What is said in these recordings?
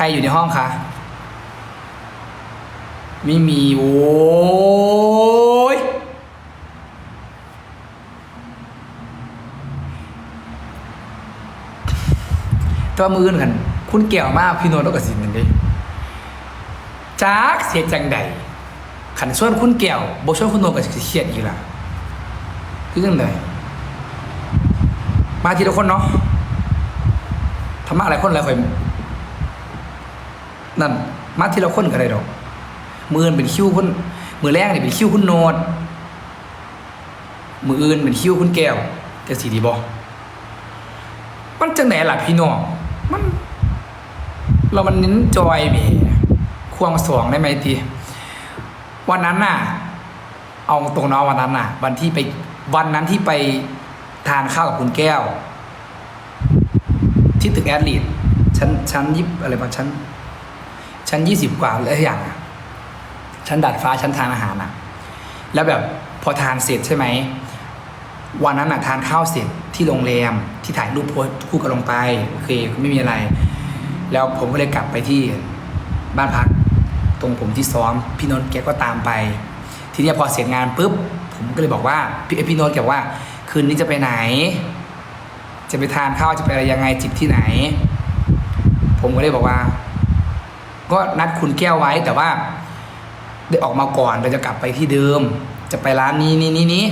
รอยู่ในห้องคะ ไม่มีโอ้ยตัวมืออื่นกัน คุณเกี่ยวมากพี่โนนต้องกับสินนั่นดิจากเสียจังใดขันส่วนคุณเกี่ยวบช่วยคุณโนนกับสิเคียดอีกละคือจังใดมาทีละคนเนาะธรรมะหลายคนหลายคน นั่นมาทีละคนก็ได้ดอกมืออื่นเป็นคิ้วคุณมือแรกนี่เป็นคิ้วคุณโนดมืออื่นเป็นคิ้วคุณแก้วจะสีดีบอมันจังไหนล่ะพี่น้องมัน เรามันเน้นจอยแหมควงสองได้ไหมทีวันนั้นน่ะ เอาตรงเนาะวันนั้นน่ะ วันที่ไปวันนั้นที่ไปทานข้าวกับคุณแก้ว ที่ตึกแอดลีดชั้นชั้นยิบอะไรมาชั้น ชั้นยี่สิบกว่าอะไรอย่างอะชั้นดัดฟ้าชั้นทานอาหารอะแล้วแบบพอทานเสร็จใช่ไหมวันนั้นอะทานข้าวเสร็จที่โรงแรมที่ถ่ายรูปโพสคู่กันลงไปโอเคไม่มีอะไร แล้วผมก็เลยกลับไปที่บ้านพัก ตรงผมที่ซ้อมพี่นนท์แกก็ตามไป ทีนี้พอเสร็จงานปุ๊บผมก็เลยบอกว่าพี่พี่นนท์แกบอกว่า คืนนี้จะไปไหน จะไปทานข้าวจะไปอะไรยังไงจิบที่ไหน ผมก็เลยบอกว่า ก็นัดคุณแก้วไว้แต่ว่าได้ออกมาก่อนเราจะกลับไปที่เดิม จะไปร้านนี้นี้นี้นี้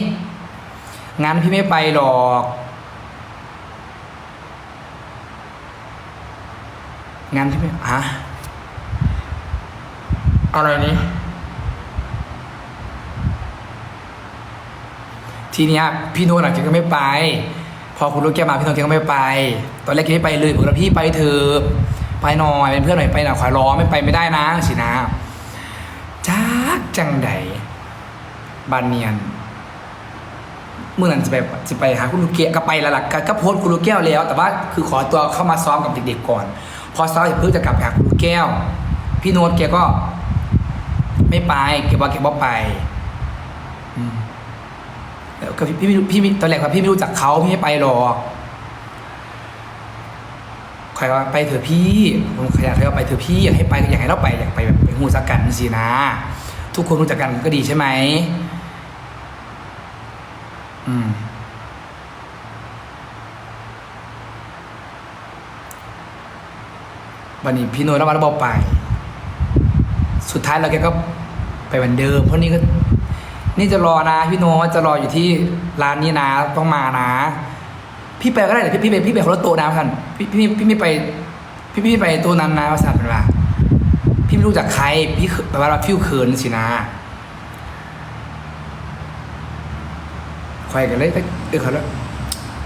งั้นพี่ไม่ไปหรอกงั้นพี่ไม่ฮะอะไรนี่ทีเนี้ยพี่โน้นอะแกก็ไม่ไป พอคุณรู้แกมาพี่โน้นแกก็ไม่ไป ตอนแรกแกไม่ไปเลยผมแล้วพี่ไปเถอะ ไปหน่อยเป็นเพื่อนหน่อยไปหน่อยขอยร้อไม่ไปไม่ได้นะสินะจักจังใดบานเนียนเมื่อนั้นจะไปจะไปหาคุณลูกเกะก็ไปล้วล่ะก็ก็โพสคุณลูกแก้วแล้ว แต่ว่าคือขอตัวเข้ามาซ้อมกับเด็กๆก่อน พอซ้อมเสร็จเพิ่งจะกลับไปหาคุณลูกแก้ว พี่โน้ตแกก็ ไม่ไปแกบอกแกบอกไปแล้วก็พี่พี่ไม่รู้พี่ไม่ตอนแรกว่าพี่ไม่รู้จักเขาพี่ไม่ไปหรอก ใครว่าไปเถอะพี่ผมขยันใครว่าไปเถอะพี่อยากให้ไปอยากให้เราไปอยากไปแบบไปหูสักกันสินะ ทุกคนรู้จักกันก็ดีใช่ไหมอืมวันนี้พี่โน้ตแล้วมาแล้วบอกไป สุดท้ายเราแกก็ไปเหมือนเดิม เพราะนี่ก็ นี่จะรอนะพี่โน้ตจะรออยู่ที่ร้านนี้นะต้องมานะ พี่ไปก็ได้แต่พี่พี่ไปพี่ไปคนละโตนะท่านพี่พี่พี่ไม่ไป พี่พี่ไปโต๊ะนั้นนะภาษาเป็นว่าพี่ไม่รู้จักใคร พี่แปลว่าเราฟิวเขินสินะคอยกันเลยเออเขาแล้ว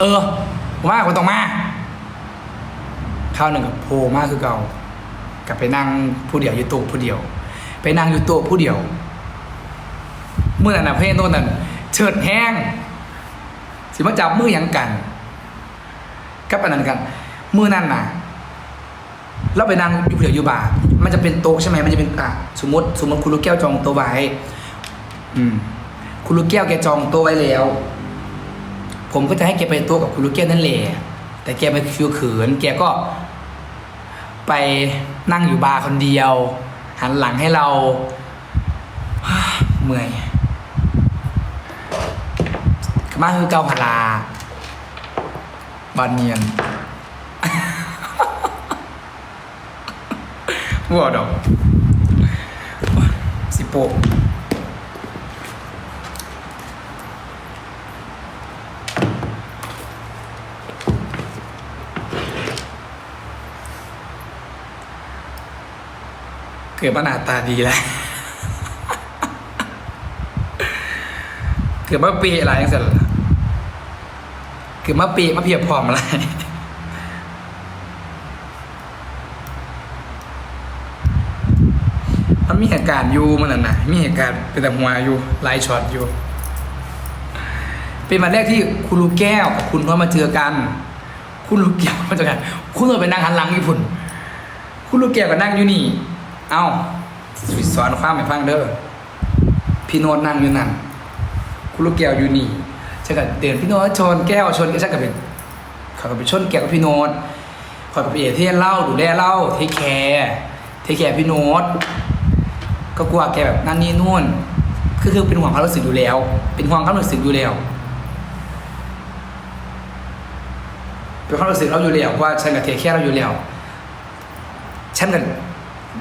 เออผมว่าคนต้องมาข้าวหนึ่งกับโพมากคือเก่า กลับไปนั่งผู้เดียวอยู่โต๊ะผู้เดียว ไปนั่งอยู่โต๊ะผู้เดียว เมื่อนั้นนะเพศโน่นนั่นเฉิดแห้งสิมาจับมือยังกัน กับอันนั้นกันมือนั่นน่ะเราไปนั่งอยู่เดียวอยู่บาร์มันจะเป็นโต๊ะใช่ไหมมันจะเป็นอะสมมติ สมมติคุณลูกแก้วจองโต๊ะไว้อืม คุณลูกแก้วแกจองโต๊ะไว้แล้ว ผมก็จะให้แกไปโต๊ะกับคุณลูกแก้วนั่นแหละแต่แกไปฟิวเขิน แกก็ ไปนั่งอยู่บาร์คนเดียว หันหลังให้เราเมื่อยมาคือเกาพารา บานเนียนวัวดอก สิโปเกิดมาหน้าตาดีแล้ว เกิดมาปีอะไรยังเสร็จ เกิดมาปีมาเพียบพร้อมอะไรมันมีเหตุการณ์อยู่มันน่ะนะมีเหตุการณ์เป็นแต่หัวอยู่ไลฟ์ช็อตอยู่ เป็นวันแรกที่คุณลูกแก้วกับคุณน้อมาเจอกัน คุณลูกแก้วมาเจอกัน คุณน้อยไปนั่งหันหลังญี่ปุ่น คุณลูกแก้วก็นั่งอยู่นี่ เอ้าสอนความให้ฟังเด้อพี่โนตนั่งอยู่นั่น คุณลูกแก้วอยู่นี่ ฉันก็เดินพี่โนตชนแก้วชนก็ฉันก็เป็นเขาก็ไปชนแก้วกับพี่โนตคอยไปเอเทนเล่าดูแลเล่าเทคแคร์เทคแคร์พี่โน้ตก็กลัวแกแบบนั่นนี่นู่นคือคือเป็นห่วงความรู้สึกอยู่แล้ว เป็นห่วงความรู้สึกอยู่แล้วเป็นความรู้สึกเราอยู่แล้วว่าฉันกับเทคแคร์เราอยู่แล้วฉันกับ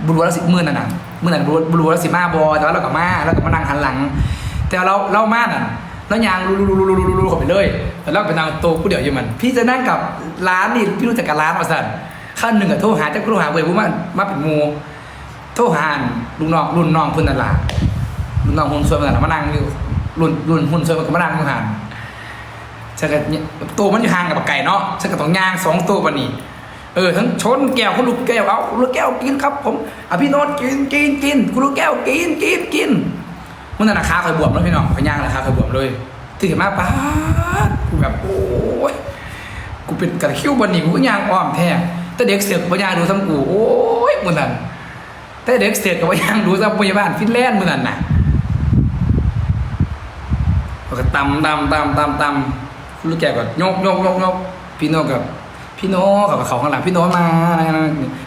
บุรุษสิมื่อนั่นน่ะมื่อนั้นบุรุษบุรุษสิมาบอแต่ว่าเรากับมาแล้วก็มานั่งหันหลัง แต่เราเล่ามาน่ะ แล้วยางรูรูรูรูรูรูเข้าไปเลยแต่เราไปนั่งโต๊ะผู้เดียวอยู่มัน พี่จะนั่งกับร้านนี่พี่รู้จักกับร้านมาสั่นขั้นหนึ่งอะโทรหาเจ้าโทรหาเว้ยผู้มามาเป็นมูโทรหาลุงน้องรุ่นน้องพุ่นนั่นล่ะรุ่นน้องหุ่นสวนมันนมานั่งอยู่รุ่นรุ่นหุ่นสวนมันก็มานั่งอยู่หันฉันก็เนี่ยตัวมันอยู่ห่างกับไก่เนาะฉันก็ต้องย่างสองตัววันนี้เออทั้งชนแก้วคุณลูกแก้วเอาลูกแก้วกินครับ ผมอะพี่โน้ตกินกินกินคุณลูกแก้วกินกินกิน มันน่ะราคาคอยบวมแล้วพี่น้องคอยย่างราคาคอยบวมเลยตื่นมาป้ากูแบบโอ้ยกูเป็นกระคิ้วบนนี่กูก็ย่างอ้อมแท้แต่เด็กเสือกปัญญางดูซ้ำกูโอ้ยมันนั่นแต่เด็กเสือกกับปัญญางดูซ้ำพยาบาลฟินแลนด์มันนั่นน่ะก็ตำตำตำตำตำลูกแก้วก็ยกยกยกยกพี่โน้ตกับพี่โน้ตเขากับเขาข้างหลังพี่โน้ตมา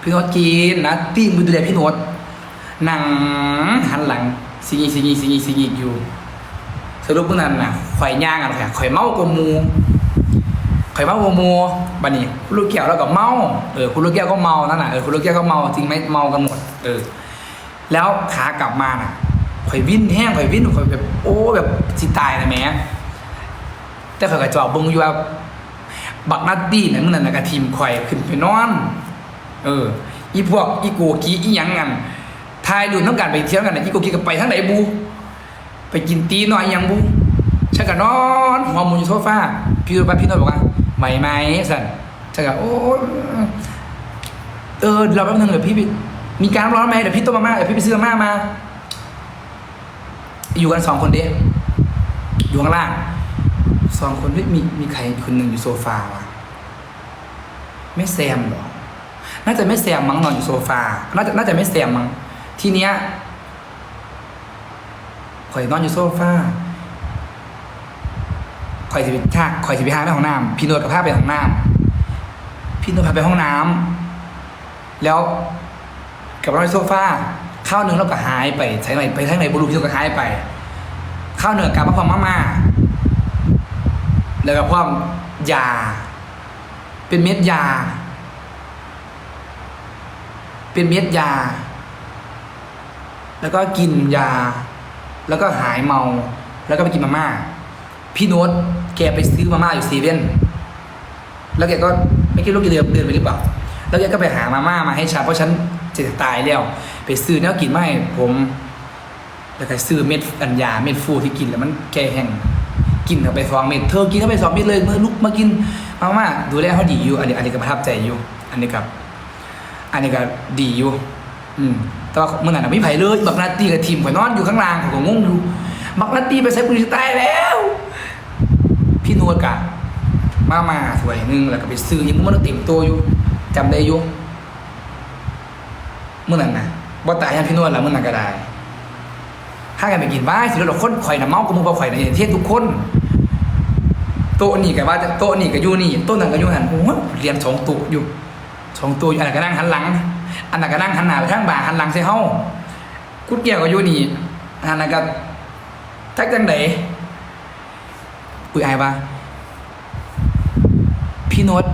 พี่โน้ตกินนะตี้มือดูแลพี่โน้ตนั่งหันหลัง สิงีสิงีสิงีสิงีอยู่ สรุปเมื่อนั้นน่ะข่อยย่างกันค่ะข่อยเมากว่าหมูข่อยเมากว่าหมูบัดนี้คุณลูกแก้วแล้วก็เมาเออคุณลูกแก้วก็เมานั่นน่ะเออคุณลูกแก้วก็เมาจริงไหมเมากันหมดเออแล้วขากลับมาน่ะข่อยวิ่นแห้งข่อยวิ่นข่อยแบบโอ้แบบสิตายนะแม่แต่ข่อยก็จอบเบิ่งอยู่ว่าบักนัดดี้นั่นนั่นนะกะทีมข่อยขึ้นไปนอน เออ อีพวกอีโกกีอีหยังงัน ทายดูน้ำกันไปเที่ยวกันนะอีโกกีก็ไปทั้งไหนบู ไปกินตีน้อยยังบูฉันก็นอนหัวมุนอยู่โซฟาพี่รู้ป่ะพี่โนนบอกว่าไหวไหมสันฉันก็โอ้เออเราแป๊บนึงเดี๋ยวพี่มีการร้อนไหมเดี๋ยวพี่ต้มมาม่าเดี๋ยวพี่ไปซื้อมาม่ามา อยู่กันสองคนเด้อยู่ข้างล่างสองคนเฮ้ยมีมีใครคนหนึ่งอยู่โซฟาวะไม่แซมเหรอ น่าจะไม่แซมมั้งนอนอยู่โซฟา น่าจะน่าจะไม่แซมมั้ง ทีเนี้ยข่อยนอนอยู่โซฟาข่อยจะไปท่าข่อยจะไปหาไปห้องน้ำพี่โนดกับพาไปห้องน้ำพี่โนดพาไปห้องน้ำแล้วกับนอนอยโซฟาข้าวหนึ่งเราก็หายไปใช้ไหนไปทางไหนบรูพี่โนดก็หายไปข้าวเหนือกลับมาพร้อมมาม่าแล้วก็พร้อมยา เป็นเม็ดยา เป็นเม็ดยา แล้วก็กินยา แล้วก็หายเมา แล้วก็ไปกินมาม่า พี่โน้ตแกไปซื้อมาม่าอยู่เซเว่น แล้วแกก็ไม่คิดว่าแกเดินเดินไปหรือเปล่า แล้วแกก็ไปหามาม่ามาให้ฉันเพราะฉันจะตายแล้ว ไปซื้อแนวกินไมาให้ผม แล้วก็ซื้อเม็ดอัญญาเม็ดฟูที่กินแล้วมันแกแห้งกินเข้าไปสองเม็ด เธอกินเข้าไปสองเม็ดเลยเมื่อลุกมากินมาม่าดูแลเขาดีอยู่ อันนี้อันนี้ก็ประทับใจอยู่ อันนี้กับ อันนี้ก็ดีอยู่ อืมแต่ว่าเมื่อนั้นนะไม่ไผ่เลยบักนาตีกับทีมข่อยนอนอยู่ข้างล่างผมก็งงอยู่บักนาตีไปใช้ปืนตายแล้ว พี่นวดกะมามาสวยหนึงแล้วก็ไปซื้อยังมันเต็มตัวอยู่จำได้อยู่เมื่อนั้นนะบ่ตายยังพี่นวดแล้วเมื่อนั้นก็ได้ถ้ากันไปกินบ้านสิเราคนข่อยน่ะเมากับหมูบ่ข่อยในะเทียนทุกคนโต๊ะนี่กับว่าโต๊ะนี่กับยู่นี่โต๊ะนั้นก็อยู่หันโอ้โหเรียนสองโต๊ะอยู่สองโต๊ะอยู่อันนั้นก็นั่งหันหลัง อันนั้นก็นั่งหันหน้าไปทางบ่าหันหลังใส่เฮากุดเกี่ยวก็อยู่นี่อันนั้นก็จักจังไดอุ้ยอายปะพี่โน้ต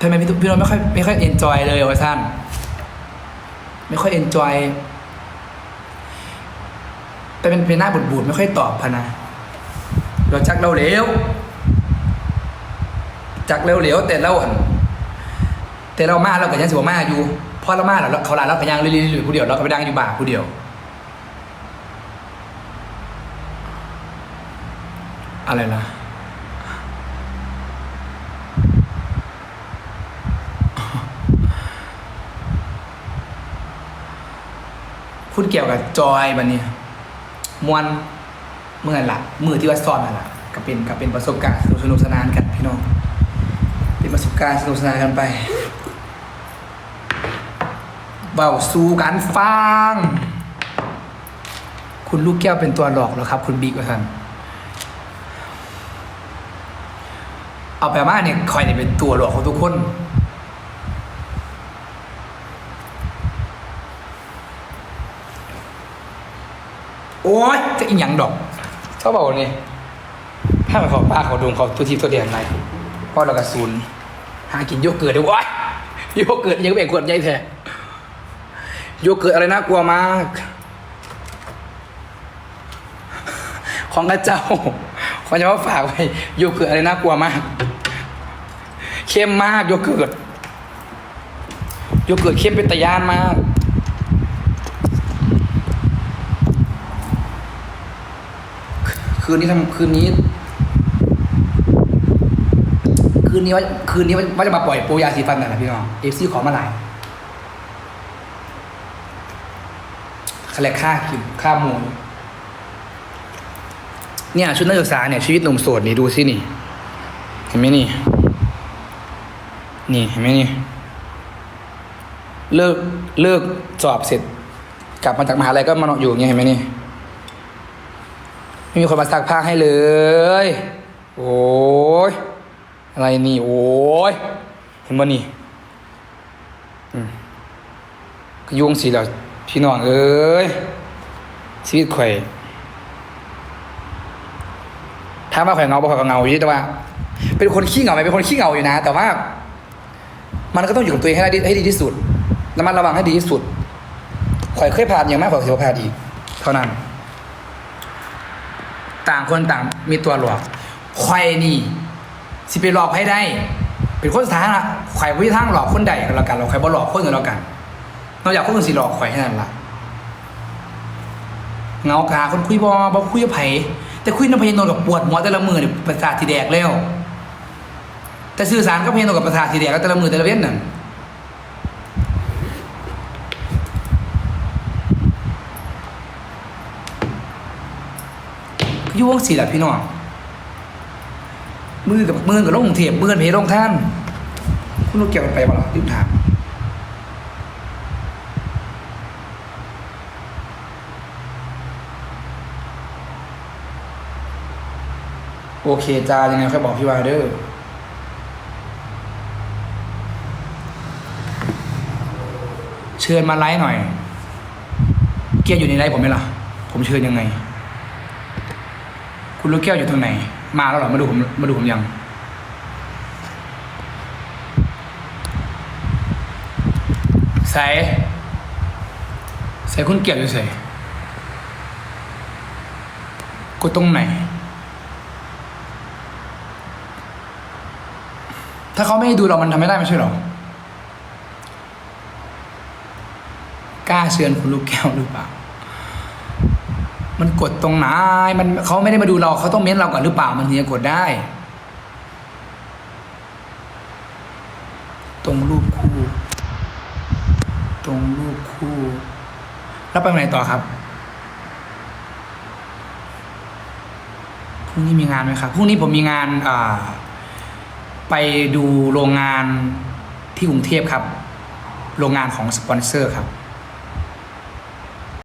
ทำไมพี่พี่โน้ตไม่ค่อยไม่ค่อยเอนจอยเลยวะท่านไม่ค่อยเอนจอยแต่เป็นเป็นหน้าบูดบูดไม่ค่อยตอบพนะเราจักเราเหลวจักเร็วเหลวแต่เราอันแต่เรามาเราก็ยังสิบมาอยู่ พอเรามาแล้วเขาลาเราก็ยังเรื่อยๆผู้เดียวเราก็ไปดังอยู่บ่าผู้เดียวอะไรล่ะคุณเกี่ยวกับจอยบันนี้มวนเมื่อไหร่ละมือที่ว่าซ้อนนั่นละก็เป็นก็เป็นประสบการณ์สนุกสนานกันพี่น้องเป็นประสบการณ์สนุกสนานกันไป เบาสู้กันฟัง คุณลูกแก้วเป็นตัวหลอกเหรอครับ คุณบิ๊กว่าท่านเอาไปมาเนี่ยคอยเนี่ยเป็นตัวหลอกของทุกคน โอ้ยจะอีหยังดอกเขาบอกนี่ถ้ามันขอป้าเขาดงเขาตัวทีตัวเดียนอะไรก็เรากระสุนหากินโยเกิร์ตด้วยโยเกิร์ตยังเป็นขวดใหญ่แท้ โยเกิร์ตอะไรน่ากลัวมาก ของกระเจ้า ขอจะมาฝากไว้โยเกิร์ตอะไรน่ากลัวมาก เข้มมากโยเกิร์ตโยเกิร์ตเข้มเป็นตะยานมากคืนนี้ทำคืนนี้ คืนนี้ว่าคืนนี้ว่าจะมาปล่อยปูยาสีฟันกันนะพี่น้องเอฟซีขอมาหลาย คะแนนค่าคิมค่ามูลเนี่ยชุดนักศึกษาเนี่ยชีวิตหนุ่มโสดนี่ดูสินี่ เห็นไหมนี่ นี่เห็นไหมนี่ เลิกเลิกสอบเสร็จ กลับมาจากมหาลัยก็มานอนอยู่อย่างเงี้ยเห็นไหมนี่ไม่มีคนมาซักผ้าให้เลย โอ้ยอะไรนี่ โอ้ยเห็นบ่นี่ อืมยุ่งสิแล้ว พี่น้องเอ้ยชีวิตข่อยถ้ามาข่อยเงาบ่ข่อยก็เงาอยู่แต่ว่า เป็นคนขี้เงาไหมเป็นคนขี้เงาอยู่นะ แต่ว่า มันก็ต้องอยู่กับตัวเองให้ได้ให้ดีที่สุดระมัดระวังให้ดีที่สุดข่อยเคยผ่านอย่างมากข่อยเสียผ่านอีก เท่านั้น ต่างคนต่างมีตัวหลอกใครนี่สิไปหลอกให้ได้ เป็นคนสาธารณะใครวิทั้งหลอกคนใดกันแล้วกันเราใครบ่หลอกคนกันแล้วกัน นอกจากคนอื่นสิหลอกใครแค่นั้นละเงากาคนคุยบอบอคุยไผแต่คุยน้ำพยนนกับปวดหัวแต่ละมือเนี่ยประสาททีแดกแล้ว แต่สื่อสารก็พยนนกับประสาททีแดกแล้วแต่ละมือแต่ละเว้นนั่นยุ่งสิแหละพี่น้องมือกับมือกับลงเทียบมือกับเพลงท่าน คุณลูกเกี่ยวกันไปบ่ล่ะรีบถาม โอเคจ้ายังไงค่อยบอกพี่วาเด้อเชิญมาไลฟ์หน่อย เกียร์อยู่ในไลฟ์ผมไหมล่ะ ผมเชิญยังไง คุณลูกแก้วอยู่ตรงไหน มาแล้วเหรอ มาดูผม มาดูผมยัง ใส่ใส่คุณเกียรติอยู่ใส่กดตรงไหน ถ้าเขาไม่ให้ดูเรามันทำไม่ได้ไม่ใช่หรอกล้าเชิญคุณลูกแก้วหรือเปล่า มันกดตรงไหนมันเขาไม่ได้มาดูเราเขาต้องเม้นเราก่อนหรือเปล่า มันถึงจะกดได้ ตรงรูปคู่ ตรงรูปคู่ แล้วไปไหนต่อครับพรุ่งนี้มีงานไหมครับพรุ่งนี้ผมมีงานอ่า ไปดูโรงงานที่กรุงเทพครับ โรงงานของสปอนเซอร์ครับ